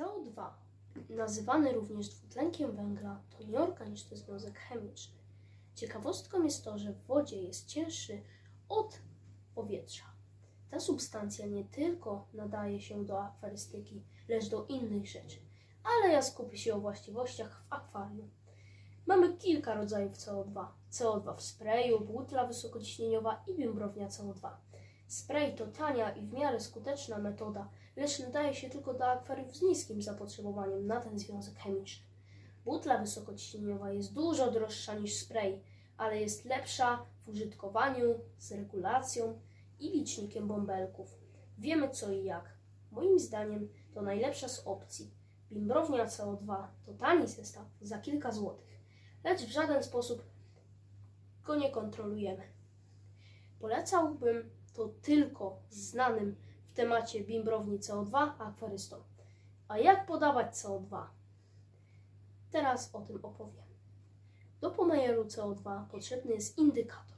CO2, nazywany również dwutlenkiem węgla, to nieorganiczny związek chemiczny. Ciekawostką jest to, że w wodzie jest cięższy od powietrza. Ta substancja nie tylko nadaje się do akwarystyki, lecz do innych rzeczy, ale ja skupię się o właściwościach w akwarium. Mamy kilka rodzajów CO2. CO2 w sprayu, butla wysokociśnieniowa i bimbrownia CO2. Spray to tania i w miarę skuteczna metoda, lecz nadaje się tylko do akwariów z niskim zapotrzebowaniem na ten związek chemiczny. Butla wysokociśnieniowa jest dużo droższa niż spray, ale jest lepsza w użytkowaniu, z regulacją i licznikiem bąbelków. Wiemy co i jak. Moim zdaniem to najlepsza z opcji. Bimbrownia CO2 to tani zestaw za kilka złotych, lecz w żaden sposób go nie kontrolujemy. Polecałbym to tylko znanym w temacie bimbrowni CO2 akwarystom. A jak podawać CO2? Teraz o tym opowiem. Do pomiaru CO2 potrzebny jest indykator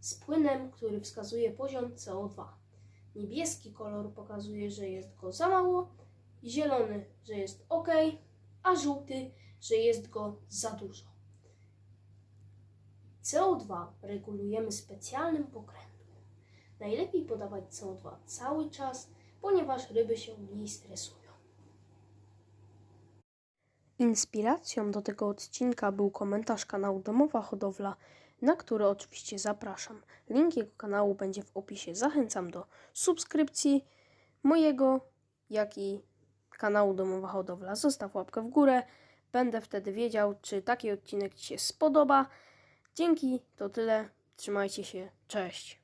z płynem, który wskazuje poziom CO2. Niebieski kolor pokazuje, że jest go za mało, zielony, że jest ok, a żółty, że jest go za dużo. CO2 regulujemy specjalnym pokrętłem. Najlepiej podawać CO2 cały czas, ponieważ ryby się mniej stresują. Inspiracją do tego odcinka był komentarz kanału Domowa Hodowla, na który oczywiście zapraszam. Link jego kanału będzie w opisie. Zachęcam do subskrypcji mojego, jak i kanału Domowa Hodowla. Zostaw łapkę w górę. Będę wtedy wiedział, czy taki odcinek Ci się spodoba. Dzięki, to tyle. Trzymajcie się. Cześć.